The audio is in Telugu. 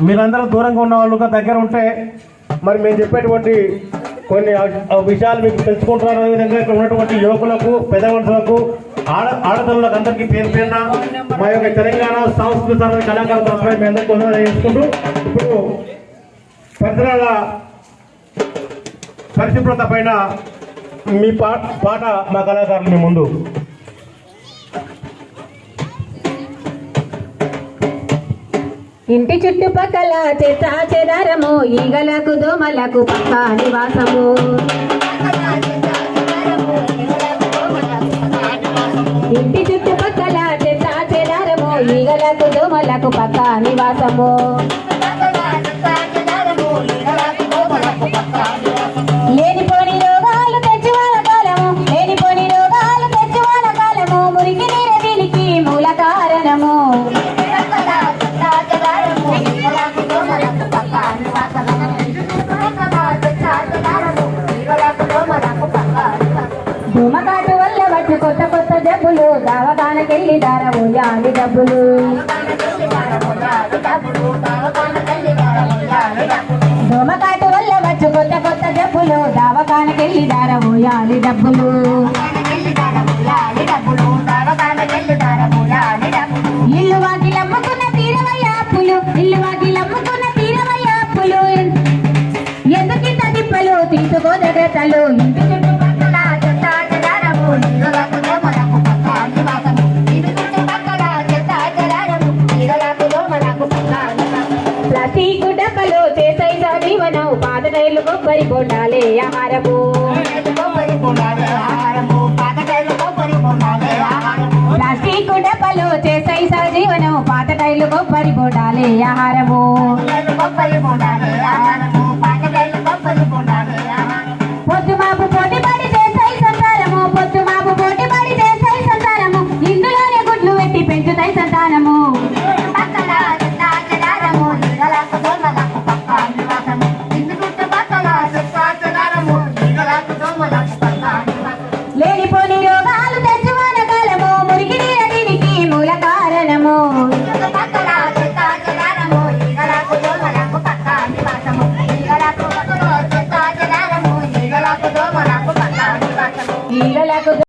మీరందరూ దూరంగా ఉన్న వాళ్ళుగా దగ్గర ఉంటే మరి మేము చెప్పేటువంటి కొన్ని ఆ- విషయాలు మీకు తెలుసుకుంటున్నారు. అదేవిధంగా ఇక్కడ ఉన్నటువంటి యువకులకు పెద్ద మనుషులకు ఆడ ఆడపిల్లలకు అందరికీ పేరు పేరున మా యొక్క తెలంగాణ సాంస్కృతిక కళాకారుల తరఫున మీ అందరికీ వందనాలు చేసుకుంటూ ఇప్పుడు పెద్దల పరిశుభ్రత పైన మీ పా పాట మా కళాకారులు మీ ముందు. ఇంటి చుట్టుపక్కల చెత్త చెదారము ఈగలకు దోమలకు పక్క నివాసము. ఇంటి చుట్టుపక్కల చెత్త చెదారము ఈగలకు దోమలకు పక్క నివాసము. జబ్బులు కొత్త జబ్బులు దవాఖానకెళ్ళి డబ్బులు. ధూమకాటు వల్ల వచ్చి కొత్త కొత్త జబ్బులు దవాఖానకెళ్ళి దారమోయాలి డబ్బులు. ఇల్లు వాకిలమ్ముకున్న తీరవయ్య అప్పులు ఇల్లు వాకిలమ్ముకున్న తీరవయ్య అప్పులు. ఎందుకింత తిప్పలు తీసుకో ఇంటి చుట్టూ జీవనం పాత టైర్లు కొబ్బరి బొండాలే ఆహారము. ప్లాస్టిక్ డబ్బలు చేసై జీవనం పాత టైర్లు కొబ్బరి బొండాలే ఆహారము. ಹಾಕೋದು